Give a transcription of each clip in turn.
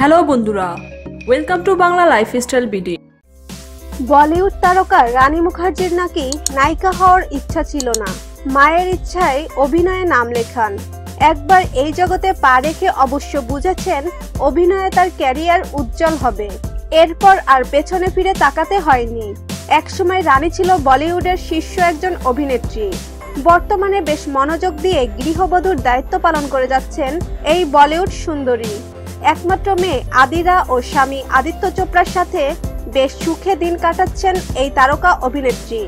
Hello বন্ধুরা welcome to Bangla Lifestyle BD. Bollywood তারকা রানী মুখার্জির নাকি নায়িকা হওয়ার ইচ্ছা ছিল না। মায়ের ইচ্ছায় অভিনয়ে নাম লেখান। একবার এই জগতে পা রেখে অবশ্য বুঝেছেন অভিনয়ে তার ক্যারিয়ার উজ্জ্বল হবে। এরপর আর পেছনে ফিরে তাকাতে হয়নি। একসময় রানী ছিল বলিউডের শীর্ষ একজন অভিনেত্রী। বর্তমানে বেশ মনোযোগ দিয়ে গৃহবধূর দায়িত্ব পালন করে যাচ্ছেন এই বলিউড সুন্দরী। একমাত্র মেয়ে আদিরা ও স্বামী আদিত্য চোপড়ার সাথে বেশ সুখে দিন কাটাচ্ছেন এই তারকা অভিনেত্রী।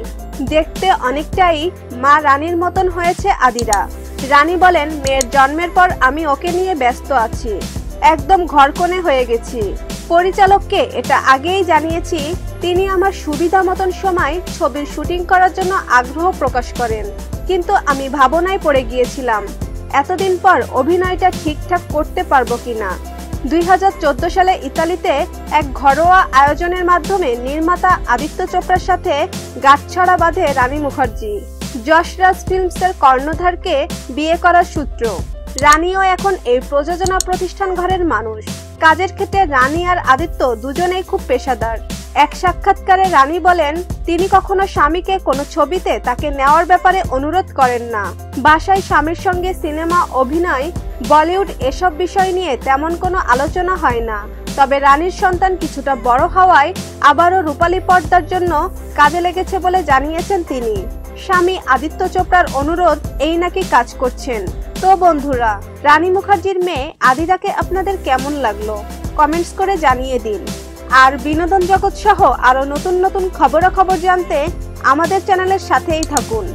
দেখতে অনেকটাই মা রানীর মতন হয়েছে আদিরা। রানী বলেন, মেয়ের জন্মের পর আমি ওকে নিয়ে ব্যস্ত আছি। একদম ঘরকনে হয়ে গেছি। পরিচালককে এটা আগেই জানিয়েছি, তিনি আমার সুবিধা মতন সময় ছবির শুটিং করার জন্য আগ্রহ প্রকাশ করেন। কিন্তু আমি ভাবনায় পড়ে গিয়েছিলাম, এতদিন পর অভিনয়টা ঠিকঠাক করতে পারব কিনা? দুই হাজার চোদ্দ সালে ইতালিতে এক ঘরোয়া আয়োজনের মাধ্যমে নির্মাতা আদিত্য চোপড়ার সাথে গাঁটছড়া বাঁধে রানী মুখার্জি। যশরাজ ফিল্মসের কর্ণধারকে বিয়ে করার সূত্র। রানীও এখন এই প্রযোজনা প্রতিষ্ঠান ঘরের মানুষ। কাজের ক্ষেত্রে রানী আর আদিত্য দুজনেই খুব পেশাদার। এক সাক্ষাৎকারে রানী বলেন, তিনি কখনো স্বামীকে কোনো ছবিতে তাকে নেওয়ার ব্যাপারে অনুরোধ করেন না। বাসায় স্বামীর সঙ্গে সিনেমা, অভিনয় বলিউড এসব বিষয় নিয়ে তেমন কোনো আলোচনা হয় না। তবে রানীর সন্তান কিছুটা বড় হওয়ায় আবারও রূপালী পর্দার জন্য কাজে লেগেছে বলে জানিয়েছেন তিনি। স্বামী আদিত্য চোপড়ার অনুরোধ, এই নাকি কাজ করছেন। তো বন্ধুরা, রানী মুখার্জির মেয়ে আদিরাকে আপনাদের কেমন লাগল? কমেন্টস করে জানিয়ে দিন। আর বিনোদন জগৎ সহ আরও নতুন নতুন খবরাখবর জানতে আমাদের চ্যানেলের সাথেই থাকুন।